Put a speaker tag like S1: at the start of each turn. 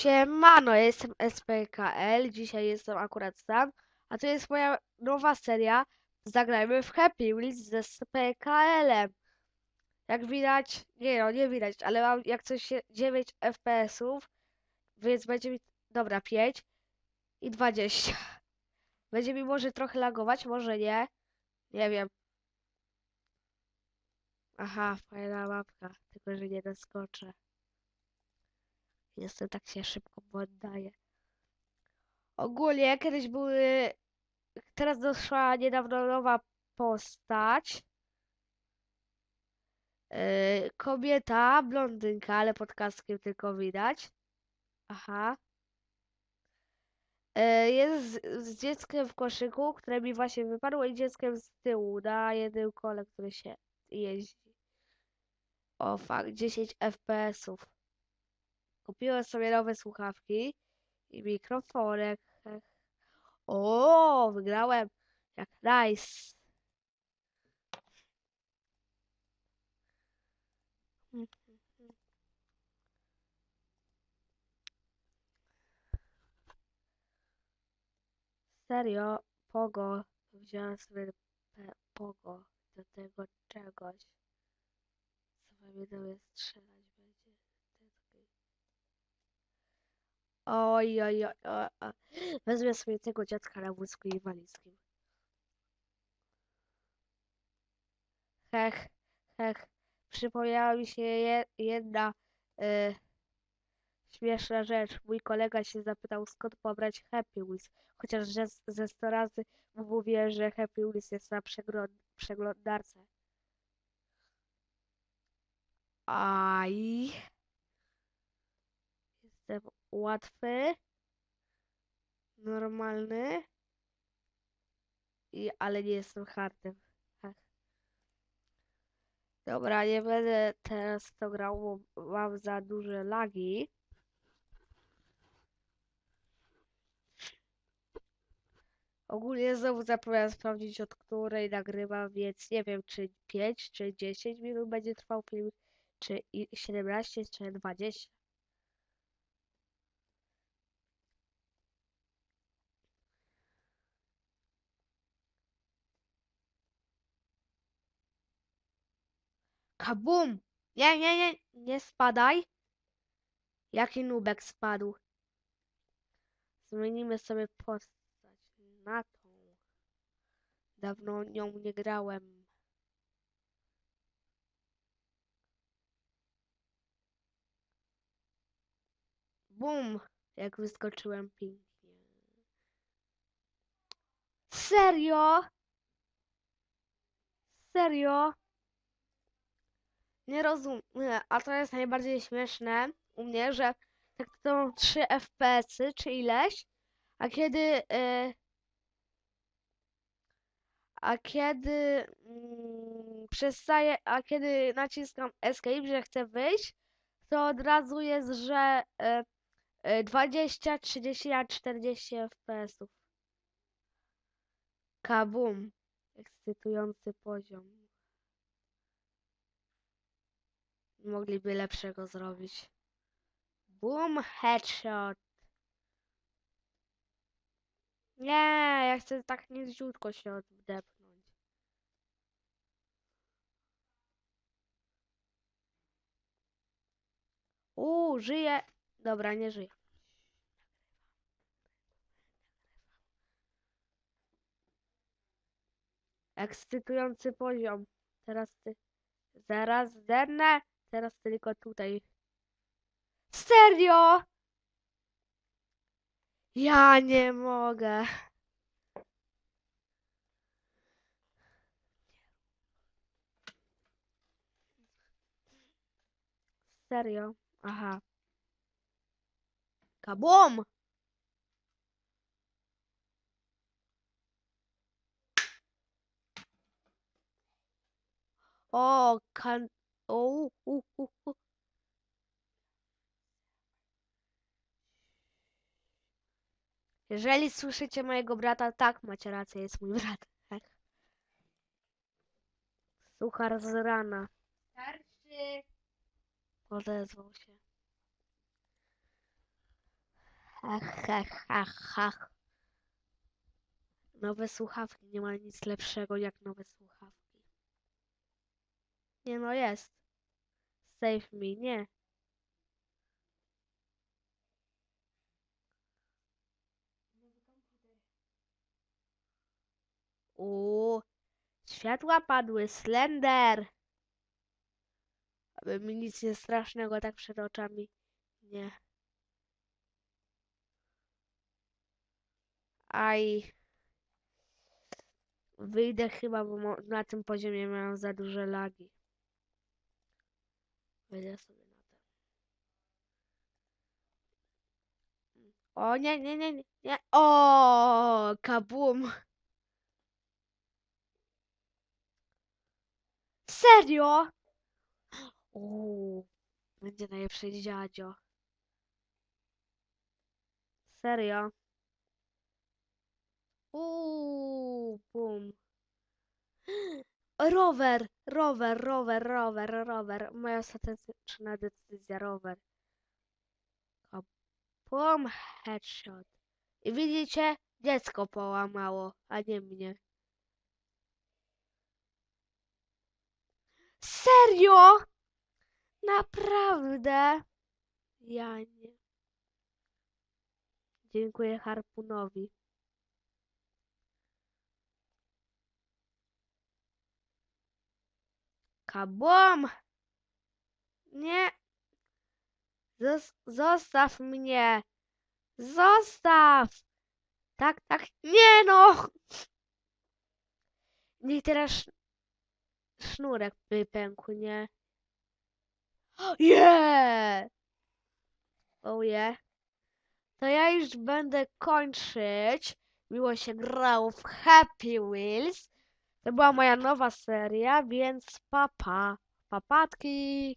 S1: Siemano, jestem SPKL, dzisiaj jestem akurat sam, a to jest moja nowa seria Zagrajmy w Happy Wheels z SPKL-em. Jak widać, nie no, nie widać, ale mam jak coś się 9 FPS-ów, więc będzie mi, dobra, 5 i 20. Będzie mi może trochę lagować, może nie, nie wiem. Aha, fajna mapka, tylko że nie doskoczę. Niestety tak się szybko poddaje. Ogólnie kiedyś były. Teraz doszła niedawno nowa postać. Yy, kobieta, blondynka, ale pod kaskiem tylko widać. Aha. Yy, jest z, z dzieckiem w koszyku, które mi właśnie wypadło, i dzieckiem z tyłu na jednym kole, który się jeździ. O fuck, 10 FPS-ów. Kupiłem sobie nowe słuchawki i mikrofonek. O, wygrałem. Jak nice. Serio, Pogo. Wziąłem sobie Pogo do tego czegoś. Co we mnie strzelać będzie. Tęsknię. Oj, oj, oj, oj. Wezmę sobie tego dziadka na wózku inwalidzkim. Hech, hech. Przypomniała mi się je, jedna y, śmieszna rzecz. Mój kolega się zapytał, skąd pobrać Happy Wheels. Chociaż że z- ze 100 razy mu mówię, że Happy Wheels jest na przegląd przeglądarce. Aj. Jestem łatwy, normalny, i, ale nie jestem hardem. Dobra, nie będę teraz to grał, bo mam za duże lagi. Ogólnie znowu zapomniałem sprawdzić, od której nagrywam, więc nie wiem, czy 5, czy 10 minut będzie trwał film, czy i- 17, czy 20. Kabum! Nie, nie, nie, nie spadaj. Jaki nubek spadł? Zmienimy sobie postać na tą. Dawno nią nie grałem. Bum! Jak wyskoczyłem pięknie. Serio? Serio? Nie rozumiem. A to jest najbardziej śmieszne u mnie, że tak to mam 3 FPS-y czy ileś, a kiedy y, a kiedy mm, a kiedy naciskam escape, że chcę wyjść, to od razu jest, że y, y, 20, 30, a 40 FPS-ów. Kabum. Ekscytujący poziom. Mogliby lepszego zrobić. Boom, headshot. Nie, ja chcę tak niziutko się odepchnąć. Uuu, żyje. Dobra, nie żyje. Ekscytujący poziom. Teraz ty. Zaraz zernę. Teraz tylko tutaj. Serio? Ja nie mogę. Serio? Aha. Kabum! O, kan... O, u, u, u. Jeżeli słyszycie mojego brata, tak, macie rację, jest mój brat. Tak. Suchar z rana.
S2: Starszy.
S1: Odezwał się. Ach, ach, ach, ach. Nowe słuchawki, nie ma nic lepszego jak nowe słuchawki. Nie no, jest. Save me, nie. Uuu, światła padły, Slender. Aby mi nic nie strasznego tak przed oczami. Nie. Aj. Wyjdę chyba, bo na tym poziomie miałem za duże lagi. Wyjdę sobie na ten. O, nie, nie, nie, nie, nie. O, kabum. Serio? Uuu, będzie najlepszy dziadzio. Serio? Uuu, bum. Rower, rower, rower, rower, rower. Moja ostateczna decyzja, rower. Bum, headshot. I widzicie? Dziecko połamało, a nie mnie. Serio? Naprawdę? Ja nie. Dziękuję harpunowi. Kabum! Nie. Zos zostaw mnie. Zostaw! Tak, tak. Nie no! Niech teraz sz sznurek by pękł, nie? Yeah! Oh yeah. To ja już będę kończyć. Miło się grało w Happy Wheels. To była moja nowa seria, więc papa. Papatki.